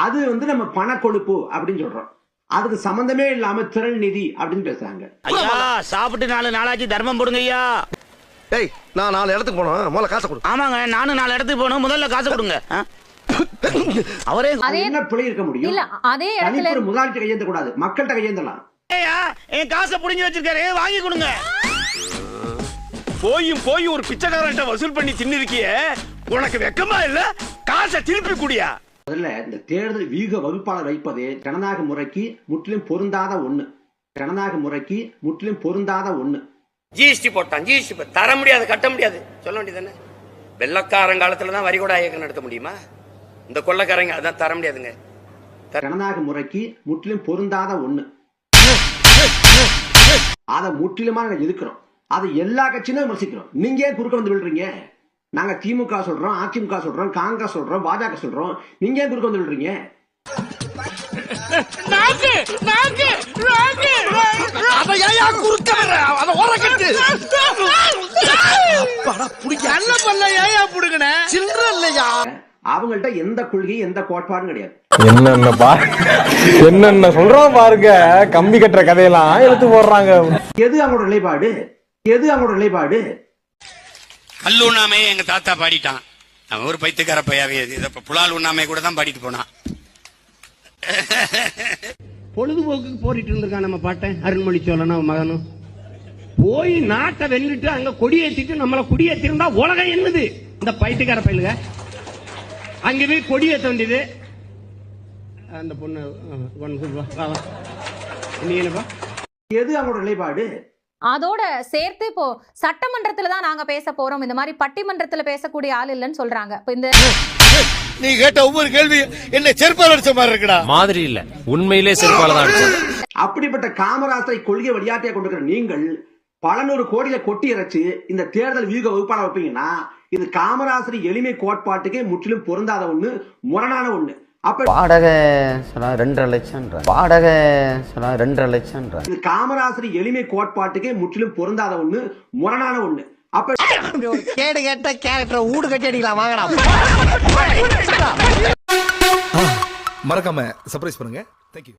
அது வந்து நம்ம பணக்கொழுப்பு அப்படின்னு சொல்றோம். அதுக்கு சம்பந்தமே இல்லாம திரள் நிதி அப்படின்னு பேசுறாங்க. ஐயா சாப்பிட்டு நாலு நாளாச்சு தர்மம் போடுங்க ஐயா. டேய் நான் நாலு இடத்துக்கு போனோம். முதல்ல காசை கொடு. ஆமாங்க நானும் நாலு இடத்துக்கு போகணும் முதல்ல காசு கொடுங்க? அவரே என்ன பிழை இருக்க முடியும்? இல்ல அதே இடத்துல தனிப்பெரும் முதலாளிட்ட கையேந்த கூடாது. மக்கள்கிட்ட கையேந்தலாம். ஐயா என் காசை புடிஞ்சு வச்சிருக்காரு. வாங்கி கொடுங்க. போயும் போய் ஒரு பிச்சைக்காரன்ட்ட வசூல் பண்ணி தின்னிருக்கிய. உனக்கு வெக்கமா இல்ல? காசை திருப்பி குடியா? முதல்ல இந்த தேர்தல் வீக வகுப்பாளர் வைப்பது ஜனநாயக முறைக்கு முற்றிலும் பொருந்தாத ஒண்ணு. ஜனநாயக முறைக்கு முற்றிலும் பொருந்தாத ஒண்ணு. ஜிஎஸ்டி போட்டான். ஜிஎஸ்டி தர முடியாது கட்ட முடியாது. சொல்ல வேண்டியதானே வெள்ளக்காரன் காலத்துல தான் வரிகூட இயக்கம் நடத்த முடியுமா? இந்த கொள்ளக்காரங்க அதான் தர முடியாதுங்க. ஜனநாயக முறைக்கு முற்றிலும் பொருந்தாத ஒண்ணு. அதை முற்றிலுமா நாங்க எதிர்க்கிறோம். அதை எல்லா கட்சியும் விமர்சிக்கிறோம். நீங்க ஏன் குறுக்க வந்து விழுறீங்க? நாங்க திமுக சொல்றோம் அதிமுக சொல்றோம் காங்கிரஸ் சொல்றோம் பாஜக சொல்றோம். நீங்க ஏன் குறுக்க வந்து விழுறீங்க அவங்கள்ட்ட எந்த கொள்கை எந்த கோட்பாடும் கிடையாது. என்னென்ன பா என்னென்ன சொல்றோம் பாருங்க. கம்பி கட்டுற கதையெல்லாம் எடுத்து போடுறாங்க. எது அவங்களோட நிலைப்பாடு? எது அவங்களோட நிலைப்பாடு? கல் உண்ணாமையே எங்க தாத்தா பாடிட்டான். அவன் ஒரு பைத்துக்கார பையாவே. இது இப்ப புலால் உண்ணாமை கூட தான் பாடிட்டு போனான். பொழுதுபோக்குக்கு போரிட்டு இருந்திருக்கான் நம்ம பாட்டன் அருண்மொழி சோழனும் அவன் மகனும். போய் நாட்டை வென்னுட்டு அங்க கொடியேத்திட்டு நம்மள குடியேத்திருந்தா உலகம் என்னது? இந்த பைத்தியக்கார பயிலுக அங்க போய் கொடியேத்த வேண்டியது. அந்த பொண்ணு. நீ என்னப்பா? எது அவங்களோட நிலைப்பாடு? அதோட சேர்த்து இப்போ சட்டமன்றத்துல தான் நாங்க பேச போறோம். இந்த மாதிரி பட்டிமன்றத்துல பேசக்கூடிய ஆள் இல்லைன்னு சொல்றாங்க. இப்போ இந்த நீ கேட்ட ஒவ்வொரு கேள்வி என்ன செருப்பால் அடிச்ச மாதிரி இருக்குடா. மாதிரி இல்ல. உண்மையிலே செருப்பால தான் அடிச்சது. அப்படிப்பட்ட காமராசரை கொள்கை வழியாட்டியா கொண்டிருக்கிற நீங்கள் பல நூறு கோடியில கொட்டி இறைச்சு இந்த தேர்தல் வியூக வகுப்பாளர் வைப்பீங்கன்னா இது காமராசர் எளிமை கோட்பாட்டுக்கே முற்றிலும் பொருந்தாத ஒண்ணு முரணான ஒண்ணு. அப்ப வாடகை சொல்ல ரெண்டரை லட்சம்ன்ற. வாடகை சொல்ல ரெண்டரை லட்சம்ன்ற. இது காமராசர் எளிமை கோட்பாட்டுக்கே முற்றிலும் பொருந்தாத ஒண்ணு முரணான ஒண்ணு. அப்ப கேடு கேட்ட கேரக்டர் ஊடு கட்டி அடிக்கலாம் வாங்கடா. மறக்காம சர்ப்ரைஸ் பண்ணுங்க. தேங்க்யூ